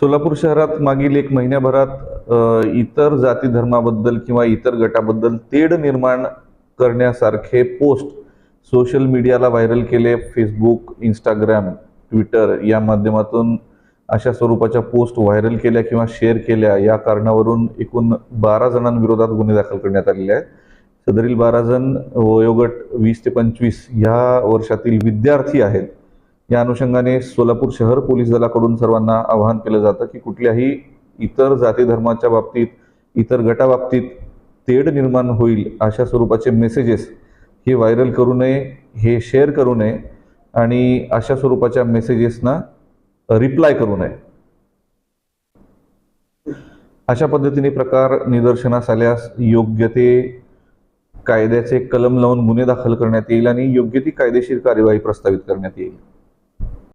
सोलापूर शहरात मागील एक महिन्याभरात इतर जाती धर्माबद्दल किंवा इतर गटाबद्दल तेढ निर्माण करण्यासारखे पोस्ट सोशल मीडियाला व्हायरल केले. फेसबुक इंस्टाग्राम ट्विटर या माध्यमातून अशा स्वरूपाच्या पोस्ट व्हायरल केल्या किंवा शेअर केल्या. या कारणावरून एकूण बारा जणांविरोधात गुन्हे दाखल करण्यात आलेले आहेत. सदरील बारा जण वयोगट वीस ते पंचवीस ह्या वर्षातील विद्यार्थी आहेत. या अनुषंगाने सोलापूर शहर पोलीस दलाकडून सर्वांना आवाहन केलं जातं की कुठल्याही इतर जाती धर्माच्या बाबतीत इतर गटाबाबतीत तेढ निर्माण होईल अशा स्वरूपाचे मेसेजेस हे व्हायरल करू नये हे शेअर करू नये आणि अशा स्वरूपाच्या मेसेजेसना रिप्लाय करू नये. अशा पद्धतीने प्रकार निदर्शनास आल्यास योग्य ते कायद्याचे कलम लावून गुन्हे दाखल करण्यात येईल आणि योग्य ती कायदेशीर कार्यवाही प्रस्तावित करण्यात येईल.